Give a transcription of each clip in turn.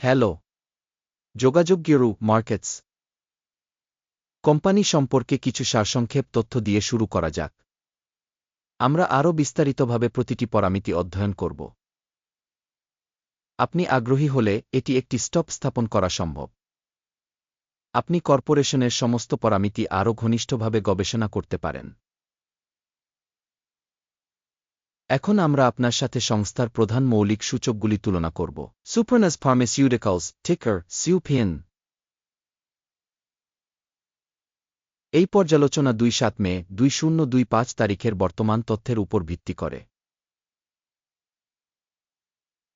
Hello. যোগাযোগ গিরু markets. Company সম্পর্কে কিছু সারসংক্ষেপ তথ্য দিয়ে শুরু করা যাক। আমরা আরও বিস্তারিতভাবে প্রতিটি পরামিতি অধ্যয়ন করব। আপনি আগ্রহী হলে এটি একটি স্টপ স্থাপন করা সম্ভব। আপনি কর্পোরেশনের সমস্ত পরামিতি আরও ঘনিষ্ঠভাবে গবেষণা করতে পারেন। এখন আমরা আপনার সাথে সংস্থার প্রধান মৌলিক সূচকগুলি তুলনা করব। সুপ্রনাস ফার্মেসিউটিক্যালস টিকার সিউপিএন এই পর্যালোচনা দুই সাত মে, দুই শূন্য দুই পাঁচ তারিখের বর্তমান তথ্যের উপর ভিত্তি করে।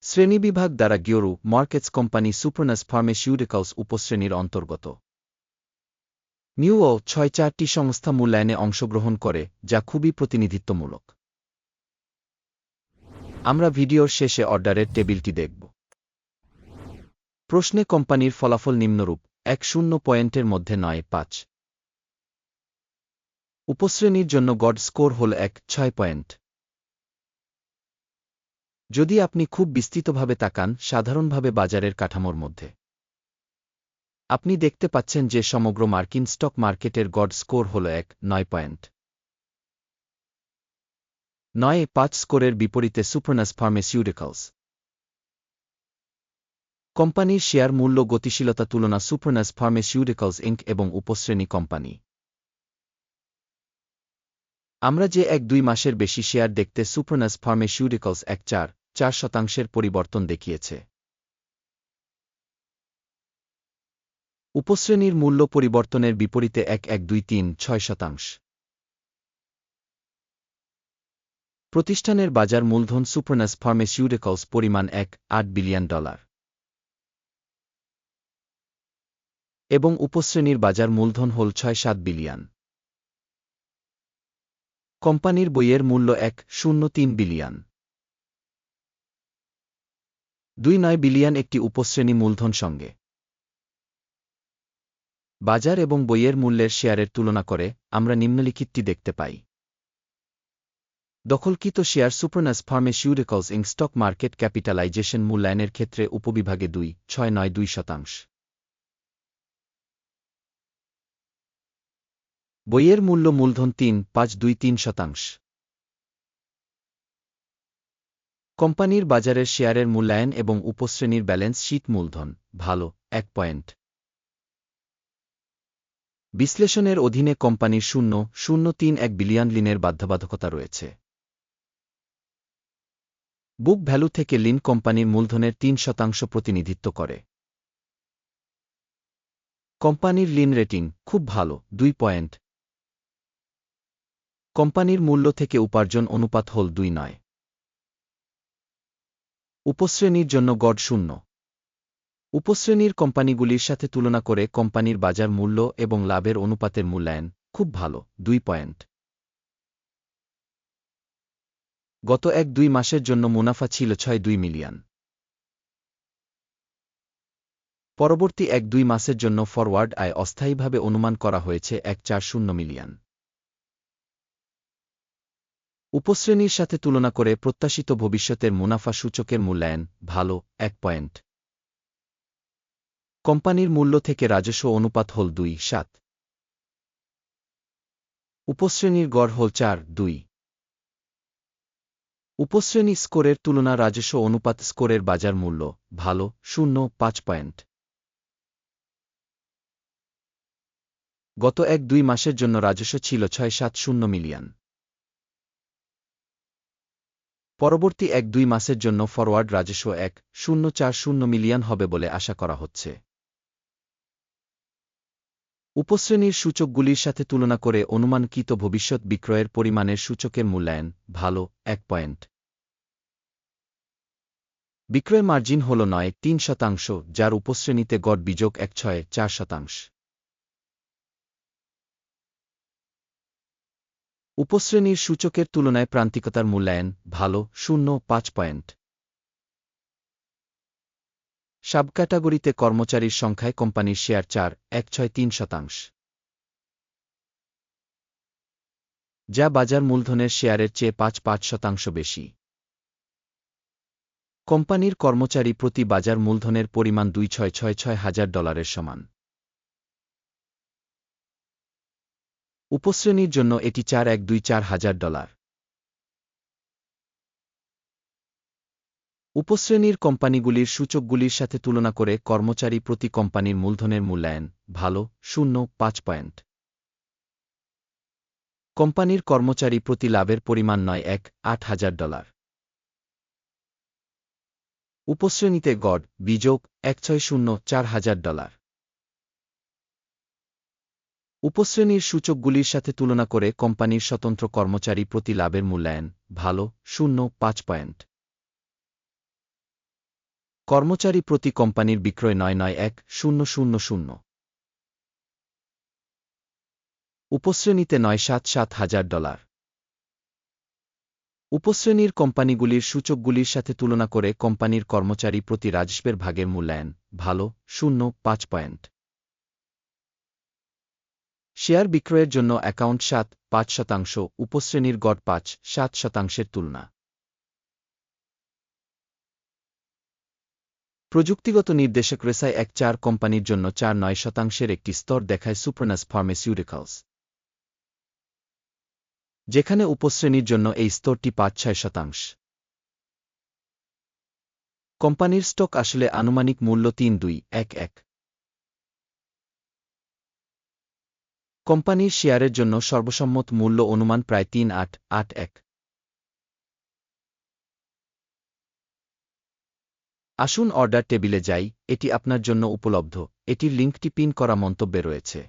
শ্রেণীবিভাগ দ্বারা গিওরু মার্কেটস কোম্পানি সুপ্রনাস ফার্মেসিউটিক্যালস উপশ্রেণীর অন্তর্গত। নিউও ছয় চারটি সংস্থা মূল্যায়নে অংশগ্রহণ করে, যা খুবই প্রতিনিধিত্বমূলক। আমরা ভিডিওর শেষে অর্ডারের টেবিলটি দেখব। প্রশ্নে কোম্পানির ফলাফল নিম্নরূপ, এক শূন্য পয়েন্টের মধ্যে নয়, পাঁচ। উপশ্রেণীর জন্য গড স্কোর হল এক, ছয় পয়েন্ট। যদি আপনি খুব বিস্তৃতভাবে তাকান, সাধারণভাবে বাজারের কাঠামোর মধ্যে। আপনি দেখতে পাচ্ছেন যে সমগ্র মার্কিন স্টক মার্কেটের গড স্কোর হল এক, নয় পয়েন্ট। নয় পাঁচ স্কোরের বিপরীতে সুপ্রনাস ফার্মেসিউটিক্যালস। কোম্পানির শেয়ার মূল্য গতিশীলতা তুলনা সুপ্রনাস ফার্মেসিউটিক্যালস ইঙ্ক এবং উপশ্রেণী কোম্পানি। আমরা যে এক দুই মাসের বেশি শেয়ার দেখতে সুপ্রনাস ফার্মেসিউটিক্যালস এক চার চার শতাংশের পরিবর্তন দেখিয়েছে। উপশ্রেণীর মূল্য পরিবর্তনের বিপরীতে এক এক দুই তিন, ছয় শতাংশ। প্রতিষ্ঠানের বাজার মূলধন সুপ্রনাস ফার্মেসিউটিক্যালস পরিমাণ এক, আট বিলিয়ন ডলার। এবং উপশ্রেণীর বাজার মূলধন হল ছয়, সাত বিলিয়ন। কোম্পানির বইয়ের মূল্য এক, শূন্য, তিন বিলিয়ন। দুই, নয় বিলিয়ন একটি উপশ্রেণী মূলধন সঙ্গে। বাজার এবং বইয়ের মূল্যের শেয়ারের তুলনা করে আমরা নিম্নলিখিতটি দেখতে পাই। দখলকৃত শেয়ার সুপ্রনাস ফার্মেসিউটিক্যালস ইং স্টক মার্কেট ক্যাপিটালাইজেশন মূল্যায়নের ক্ষেত্রে উপবিভাগে দুই, ছয়, নয়, দুই শতাংশ। বইয়ের মূল্য মূলধন তিন, পাঁচ, দুই, তিন শতাংশ। কোম্পানির বাজারের শেয়ারের মূল্যায়ন এবং উপশ্রেণীর ব্যালেন্স শীট মূলধন, ভালো, এক পয়েন্ট। বিশ্লেষণের অধীনে কোম্পানির শূন্য শূন্য তিন এক বিলিয়ন লিনের বাধ্যবাধকতা রয়েছে। বুক ভ্যালু থেকে লিন কোম্পানির মূলধনের তিন শতাংশ প্রতিনিধিত্ব করে। কোম্পানির লিন রেটিং খুব ভালো, দুই পয়েন্ট। কোম্পানির মূল্য থেকে উপার্জন অনুপাত হল দুই নয়। উপশ্রেণীর জন্য গড় শূন্য। উপশ্রেণীর কোম্পানিগুলির সাথে তুলনা করে কোম্পানির বাজার মূল্য এবং লাভের অনুপাতের মূল্যায়ন খুব ভালো, দুই পয়েন্ট। গত এক দুই মাসের জন্য মুনাফা ছিল ছয় দুই মিলিয়ন। পরবর্তী এক দুই মাসের জন্য ফরওয়ার্ড আয় অস্থায়ীভাবে অনুমান করা হয়েছে এক চার শূন্য মিলিয়ন। উপশ্রেণীর সাথে তুলনা করে প্রত্যাশিত ভবিষ্যতের মুনাফা সূচকের মূল্যায়ন ভালো, এক পয়েন্ট। কোম্পানির মূল্য থেকে রাজস্ব অনুপাত হল দুই সাত। উপশ্রেণীর গড় হল চার দুই। উপশ্রেণী স্কোরের তুলনা রাজস্ব অনুপাত স্কোরের বাজার মূল্য, ভালো, শূন্য, পাঁচ পয়েন্ট। গত এক দুই মাসের জন্য রাজস্ব ছিল ছয় সাত শূন্য মিলিয়ন। পরবর্তী এক দুই মাসের জন্য ফরওয়ার্ড রাজস্ব এক শূন্য চার শূন্য মিলিয়ন হবে বলে আশা করা হচ্ছে। উপশ্রেণীর সূচকগুলির সাথে তুলনা করে অনুমানকৃত ভবিষ্যৎ বিক্রয়ের পরিমাণের সূচকের মূল্যায়ন, ভালো, এক পয়েন্ট। বিক্রয় মার্জিন হল নয়, তিন শতাংশ, যার উপশ্রেণীতে গড় বিযোগ এক ছয়, চার শতাংশ। উপশ্রেণীর সূচকের তুলনায় প্রান্তিকতার মূল্যায়ন ভালো, শূন্য, পাঁচ পয়েন্ট। সাবক্যাটাগরিতে কর্মচারীর সংখ্যায় কোম্পানির শেয়ার চার, এক ছয়, তিন শতাংশ। যা বাজার মূলধনের শেয়ারের চেয়ে পাঁচ পাঁচ শতাংশ বেশি। কোম্পানির কর্মচারী প্রতি বাজার মূলধনের পরিমাণ দুই ছয় ছয় ছয় হাজার ডলারের সমান। উপশ্রেণীর জন্য এটি চার এক দুই চার হাজার ডলার। উপশ্রেণীর কোম্পানিগুলির সূচকগুলির সাথে তুলনা করে কর্মচারী প্রতি কোম্পানির মূলধনের মূল্যায়ন ভালো, শূন্য, পাঁচ পয়েন্ট। কোম্পানির কর্মচারী প্রতি লাভের পরিমাণ নয় এক, আট হাজার ডলার। উপশ্রেণীতে গড় বিযোগ এক ছয় শূন্য চার হাজার ডলার। উপশ্রেণীর সূচকগুলির সাথে তুলনা করে কোম্পানির স্বতন্ত্র কর্মচারী প্রতি লাভের মূল্যায়ন ভালো, শূন্য পাঁচ পয়েন্ট। কর্মচারী প্রতি কোম্পানির বিক্রয় নয় নয় এক, শূন্য শূন্য শূন্য। উপশ্রেণীতে নয় সাত সাত হাজার ডলার। উপশ্রেণীর কোম্পানিগুলির সূচকগুলির সাথে তুলনা করে কোম্পানির কর্মচারী প্রতি রাজস্বের ভাগের মূল্যায়ন, ভালো, শূন্য, পাঁচ পয়েন্ট। শেয়ার বিক্রয়ের জন্য অ্যাকাউন্ট সাত, পাঁচ শতাংশ, উপশ্রেণীর গড় পাঁচ, সাত শতাংশের তুলনা। প্রযুক্তিগত নির্দেশক রেসায় এক চার কোম্পানির জন্য চার নয় শতাংশের একটি স্তর দেখায় সুপ্রনাস ফার্মেসিউটিক্যালস। যেখানে উপশ্রেণীর জন্য এই স্তরটি পাঁচ ছয় শতাংশ। কোম্পানির স্টক আসলে আনুমানিক মূল্য তিন দুই এক এক কোম্পানির শেয়ারের জন্য সর্বসম্মত মূল্য অনুমান প্রায় তিন আট আট এক আসুন অর্ডার টেবিলে যাই, এটি আপনার জন্য উপলব্ধ। এটির লিঙ্কটি পিন করা মন্তব্যে রয়েছে।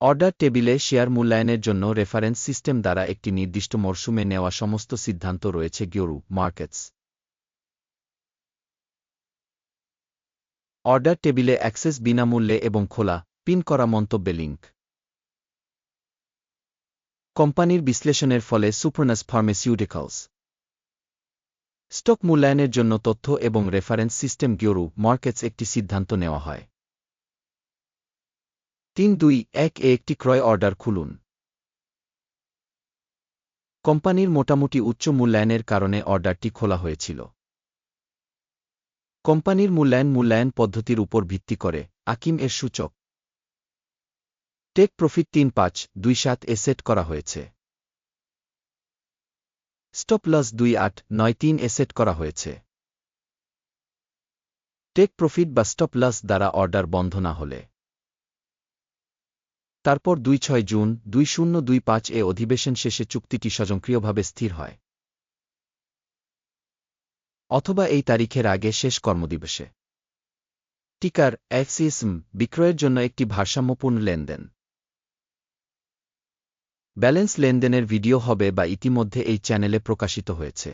অর্ডার টেবিলে শেয়ার মূল্যায়নের জন্য রেফারেন্স সিস্টেম দ্বারা একটি নির্দিষ্ট মরশুমে নেওয়া সমস্ত সিদ্ধান্ত রয়েছে গিওরু মার্কেটস। অর্ডার টেবিলে অ্যাক্সেস বিনামূল্যে এবং খোলা, পিন করা মন্তব্যে লিঙ্ক কোম্পানির বিশ্লেষণের ফলে সুপ্রনাস ফার্মেসিউটিক্যালস। স্টক মূল্যায়নের জন্য তথ্য এবং রেফারেন্স সিস্টেম গিওরু মার্কেটস একটি সিদ্ধান্ত নেওয়া হয়। তিন দুই এক এ একটি ক্রয় অর্ডার খুলুন। কোম্পানির মোটামুটি উচ্চ মূল্যায়নের কারণে অর্ডারটি খোলা হয়েছিল। কোম্পানির মূল্যায়ন মূল্যায়ন পদ্ধতির উপর ভিত্তি করে আকিম এর সূচক। টেক প্রফিট তিন পাঁচ দুই সাত এ সেট করা হয়েছে। স্টপ লস দুই আট নয় তিন এ সেট করা হয়েছে। টেক প্রফিট বা স্টপ লস দ্বারা অর্ডার বন্ধ না হলে। তারপর দুই ছয় জুন, দুই শূন্য, দুই পাঁচ এ অধিবেশন শেষে চুক্তিটি স্বয়ংক্রিয়ভাবে স্থির হয়। অথবা এই তারিখের আগে শেষ কর্মদিবসে। টিকার এক্সিএসম বিক্রয়ের জন্য একটি ভারসাম্যপূর্ণ লেনদেন। ব্যালেন্স লেনদেনের ভিডিও হবে বা ইতিমধ্যে এই চ্যানেলে প্রকাশিত হয়েছে।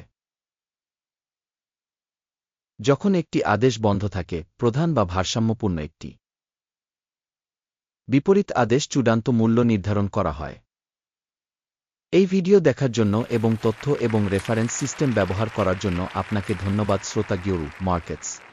যখন একটি আদেশ বন্ধ থাকে, প্রধান বা ভারসাম্যপূর্ণ একটি। বিপরীত আদেশ চূড়ান্ত মূল্য নির্ধারণ করা হয়। এই ভিডিও দেখার জন্য এবং তথ্য এবং রেফারেন্স সিস্টেম ব্যবহার করার জন্য আপনাকে ধন্যবাদ, শ্রোতা গিউরু মার্কেটস।